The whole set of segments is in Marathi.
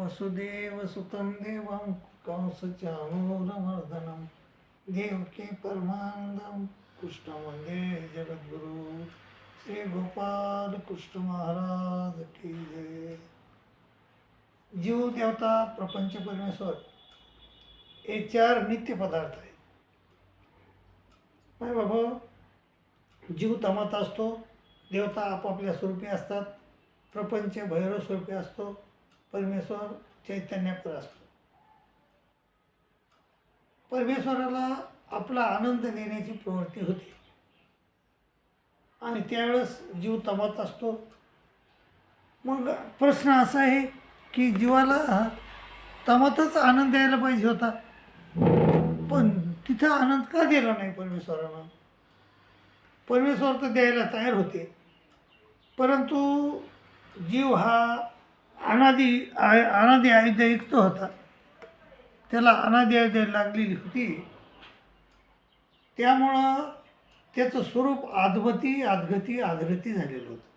वसुदेव सुतं देवं कंसचानूरमर्दनं देवके परमानंदं कृष्णवंदे जगद्गुरु श्री गोपाल कृष्ण महाराज की जय। जीव देवता प्रपंच परमेश्वर हे चार नित्य पदार्थ आहेत. नाही बाबा जीव तमात असतो देवता आपापल्या स्वरूपी असतात प्रपंच भैरव स्वरूपी असतो परमेश्वर चैतन्यापर असतो. परमेश्वराला आपला आनंद देण्याची प्रवृत्ती होते. आणि त्यावेळेस जीव तमात असतो. मग प्रश्न असा आहे की जीवाला तमातच आनंद द्यायला पाहिजे होता. पण तिथं आनंद का दिला नाही परमेश्वरानं? परमेश्वर तर द्यायला तयार होते. परंतु जीव हा अनादी आय अनादी आयुधयुक्त होता. त्याला अनादी आयुध्य लागलेली होती. त्यामुळं त्याचं स्वरूप आदवती आदगती आदरती झालेलं होतं.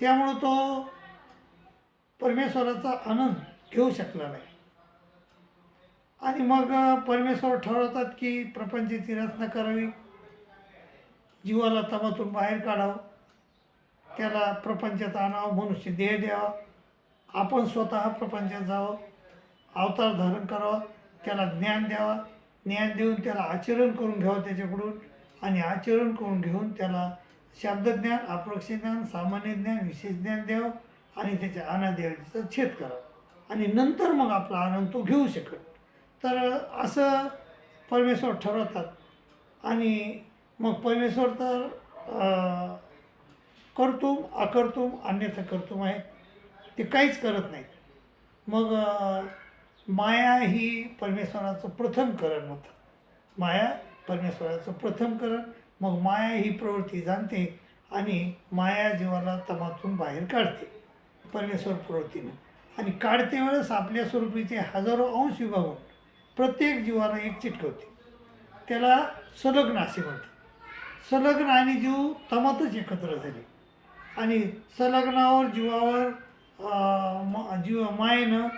त्यामुळं तो परमेश्वराचा आनंद घेऊ शकला नाही. आणि मग परमेश्वर ठरवतात की प्रपंचाची रचना करावी. जीवाला तमातून बाहेर काढावं. त्याला प्रपंचात आणावं मनुष्य देह द्यावा. आपण स्वतः प्रपंचात जावं अवतार धारण करावा त्याला ज्ञान द्यावा ज्ञान देऊन त्याला आचरण करून घ्यावं त्याच्याकडून आणि आचरण करून घेऊन त्याला शब्दज्ञान अप्रक्षज्ञान सामान्य ज्ञान विशेष ज्ञान द्यावं आणि त्याच्या अनादेवाचा छेद करावा. आणि नंतर मग आपला आनंद तो घेऊ शकत. तर असं परमेश्वर ठरवतात. आणि मग परमेश्वर तर करतुम कर्तुम अकर्तुम अन्यथा कर्तुम आहे ते काहीच करत नाहीत. मग माया ही परमेश्वराचं प्रथम करण म्हणतात माया परमेश्वराचं प्रथम करण मग माया ही प्रवृत्ती जाणते आणि माया जीवाला तमातून बाहेर काढते परमेश्वर प्रवृत्तीनं. आणि काढते वेळेस आपल्या स्वरूपीचे हजारो अंश विभागून प्रत्येक जीवाला एक चिटकवते. त्याला संलग्न असे म्हणतात. संलग्न आणि जीव तमातच एकत्र झाले. आणि संलग्नावर जीवावर जीव मायेनं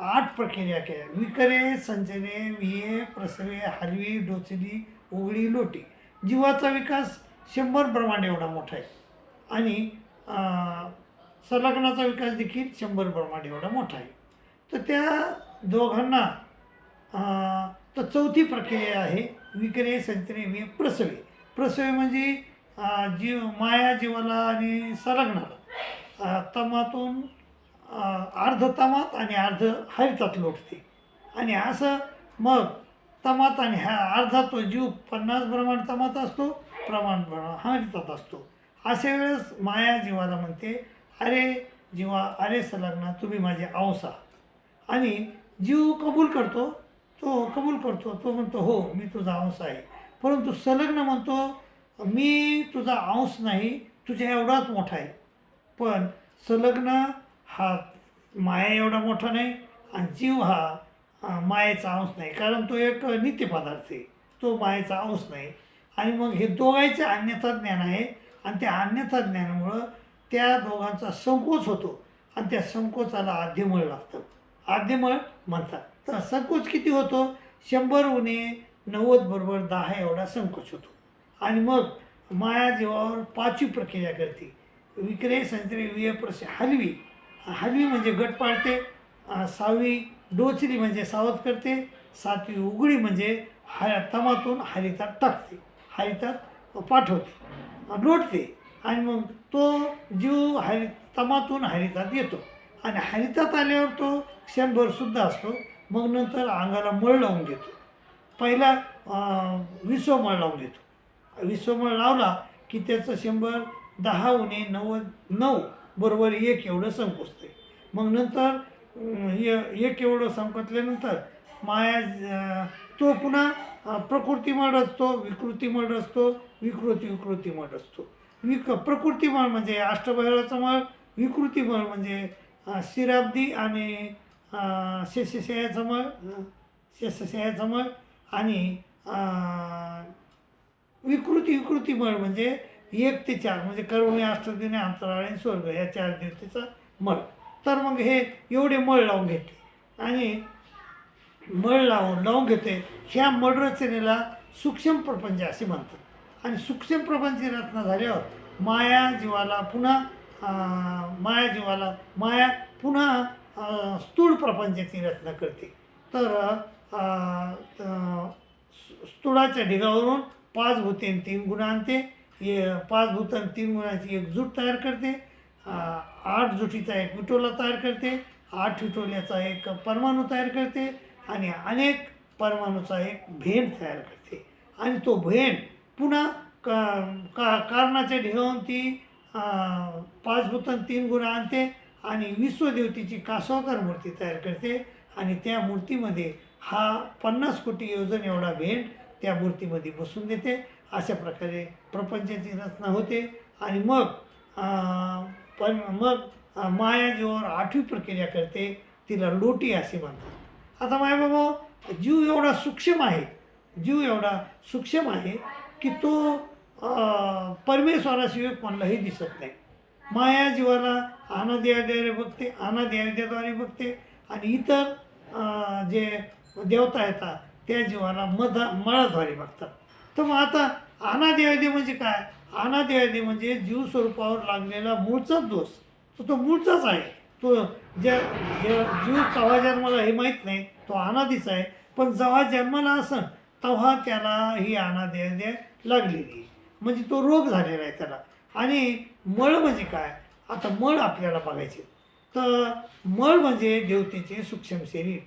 आठ प्रक्रिया केल्या विकरे संचने विहे प्रसवे हरवी डोचली उघडी लोटी जीवाचा विकास शंभर प्रमाण एवढा मोठा आहे आणि संलग्नाचा विकास देखील शंभर प्रमाण एवढा मोठा आहे तर त्या दोघांना तर चौथी प्रक्रिया आहे विक्रे संचने विहे प्रसवे प्रसवे म्हणजे जीव माया जीवाला आणि संलग्नाला तमातून अर्ध तमात आणि अर्ध हरितात लोटते. आणि असं मग तमात आणि हा अर्धा तो जीव पन्नास प्रमाण तमात असतो प्रमाण प्रमाण हरितात असतो. अशा वेळेस माया जीवाला म्हणते अरे जीवा अरे संलग्ना तुम्ही माझे अंश आहात आणि जीव कबूल करतो तो कबूल करतो तो म्हणतो हो मी तुझा अंश आहे. परंतु संलग्न म्हणतो मी तुझा अंश नाही तुझ्या एवढाच मोठा आहे. पण संलग्न हा माया एवढा मोठा नाही आणि जीव हा मायेचा अंश नाही. कारण तो एक नित्य पदार्थ आहे. तो मायेचा अंश नाही. आणि मग हे दोघांचे अन्यथा ज्ञान आहे. आणि त्या अन्यथा ज्ञानामुळं त्या दोघांचा संकोच होतो. आणि त्या संकोचाला आद्यमळ लागतं. आद्यमळ म्हणतात. तर संकोच किती होतो? शंभर उणे नव्वद बरोबर दहा एवढा संकोच होतो. आणि मग माया जीवावर पाचवी प्रक्रिया करते. विक्रय संत्रे वियप्रश हलवी. हलवी म्हणजे गट पाळते सहावी डोचरी म्हणजे सावध करते सातवी उघडी म्हणजे हा तमातून हरितात टाकते हरितात पाठवते लोटते आणि मग तो जीव हरि तमातून हरितात येतो. आणि हरितात आल्यावर तो क्षणभरसुद्धा असतो मग नंतर अंगाला मळ लावून घेतो पहिला अं, विश्वमळ लावून देतो. विश्वमळ लावला की त्याचं शंभर दहा उणे नव्वद नऊ बरोबर एक एवढं संकोचते मग नंतर य- एक एवढं संपतल्यानंतर माया तो पुन्हा अं, प्रकृतिमळ रचतो विकृतिमळ असतो विकृती विकृतिमळ असतो विक प्रकृतिमळ म्हणजे अष्टभैरवाचा मळ विकृतिमळ म्हणजे शिराब्दी आणि शेषशयाचा मळ शेषशयाचा मळ आणि विकृती विकृतीमळ म्हणजे एक ते चार म्हणजे कर्मणे अष्टदिने अंतराळ आणि स्वर्ग या चार देवतेचा मळ. तर मग हे एवढे मळ लावून घेते. आणि मळ लावून लावून घेते ह्या मळ रचनेला सूक्ष्म प्रपंच असे म्हणतात. आणि सूक्ष्म प्रपंच रचना झाल्यावर माया जीवाला पुन्हा माया जीवाला माया पुन्हा स्थूळ प्रपंचाची रचना करते. तर स्थूळाच्या ढिगावरून पाच भूते आणि तीन गुण आणते. हे पाच भूतान तीन गुणाची एक जूट तयार करते आठ जुटीचा एक विटोला तयार करते आठ विटोल्याचा एक परमाणू तयार करते आणि अनेक परमाणूचा एक भेंड तयार करते. आणि तो भेंड पुन्हा का का कारणाच्या ढिगावून ती पाच भूतान तीन गुण आणते आणि विश्वदेवतेची कासवकर मूर्ती तयार करते आणि त्या मूर्तीमध्ये हा पन्नास कोटी योजन एवढा भेंड त्या मूर्तीमध्ये बसून देते अशा प्रकारे प्रपंचाची रचना होते. आणि मग पण मग माया जीवावर आठवी प्रक्रिया करते. तिला लोटी असे म्हणतात. आता माय बाबा जीव एवढा सूक्ष्म आहे. जीव एवढा सूक्ष्म आहे की तो परमेश्वराशिवाय कोणालाही दिसत नाही. माया जीवाला अनाद्याद्वारे बघते अनाद्याद्याद्वारे बघते. आणि इतर जे देवता येतात त्या जीवाला मध मळाद्वारे बघतात. तर मग आता अनादिवादी म्हणजे काय? अनादिवादी म्हणजे जीव स्वरूपावर लागलेला मूळचाच दोष. तर तो मूळचाच आहे. तो ज्या ज्या जीव केव्हा जन्माला हे माहीत नाही तो अनादीच आहे. पण जेव्हा जन्माला असन तेव्हा त्याला ही अनादिवादी लागलेली म्हणजे तो रोग झालेला आहे त्याला. आणि मळ म्हणजे काय? आता मळ आपल्याला बघायचे. तर मळ म्हणजे देवतेचे सूक्ष्म शरीर.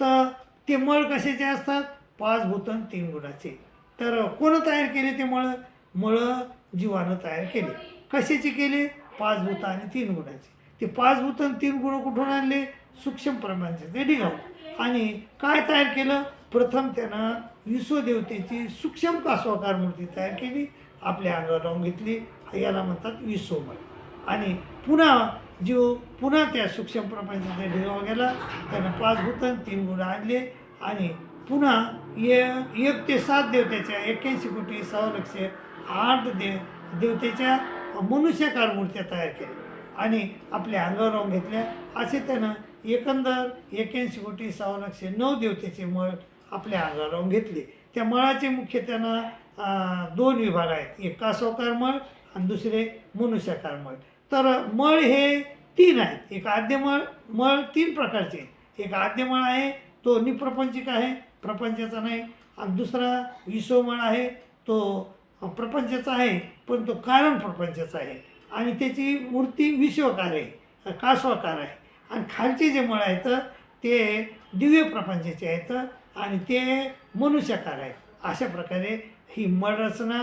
तर ते मळ कशाचे असतात? पाच भूतन तीन गुणाचे. तर कोणं तयार केले ते मळ? मळ जीवानं तयार केले. कशाचे केले? पाच भूत आणि तीन गुणाचे. ते पाच भूत आणि तीन गुण कुठून आणले? सूक्ष्म प्रमाणाचे. ते डिगाव आणि काय तयार केलं? प्रथम त्यानं विश्वदेवतेची सूक्ष्म कासवाकार मूर्ती तयार केली. आपल्या अंगावर लावून घेतली. याला म्हणतात विश्वमळ आणि पुन्हा जीव पुन्हा त्या सूक्ष्म प्रपंचाचा ढिगाव गेला. त्यानं पाच भूतन तीन गुण आणले. आणि पुन्हा ये एक ते सात देवतेच्या एक्क्याऐंशी कोटी सहा लक्ष आठ देव देवतेच्या मनुष्यकार मूर्त्या तयार केल्या आणि आपल्या अंगावर लावून घेतल्या. असे त्यानं एकंदर एक्क्याऐंशी कोटी सहा लक्ष नऊ देवतेचे मळ आपल्या अंगावर लावून घेतले. त्या मळाचे मुख्य त्यानं दोन विभाग आहेत. एक कासवकार मळ आणि दुसरे मनुष्यकार मळ. तर मळ हे तीन आहेत. एक आद्यमळ मळ तीन प्रकारचे आहेत. एक आद्यमळ आहे तो निप्रपंचिक आहे प्रपंचाचा नाही. आणि दुसरा विश्वमळ आहे तो प्रपंचाचा आहे पण तो कारण प्रपंचाचा आहे. आणि त्याची मूर्ती विश्वकार आहे कासवाकार आहे. आणि खालचे जे मळ आहेत ते दिव्य प्रपंचाचे आहेत आणि ते मनुष्यकार आहेत. अशा प्रकारे ही मळ रचना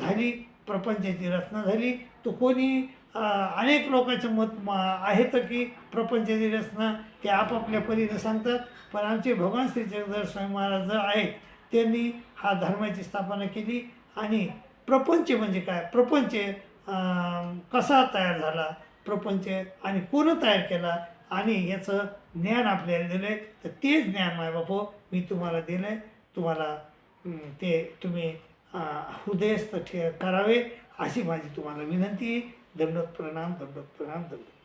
झाली प्रपंचाची रचना झाली. तो कोणी अनेक लोकांचं मत म आहे तर की प्रपंचाची रचना ते आपापल्या परीने सांगतात. पण आमचे भगवान श्री जगदर स्वामी महाराज जे आहेत त्यांनी हा धर्माची स्थापना केली आणि प्रपंच म्हणजे काय? प्रपंच कसा तयार झाला? प्रपंच आणि कोण तयार केला? आणि याचं ज्ञान आपल्याला दिलं आहे तर तेच ज्ञान माय बापू मी तुम्हाला दिलं आहे तुम्हाला ते तुम्ही हृदयस्थ ठे करावे अशी माझी तुम्हाला विनंती आहे. दंडक प्रणाम दंडक प्रणाम दंडक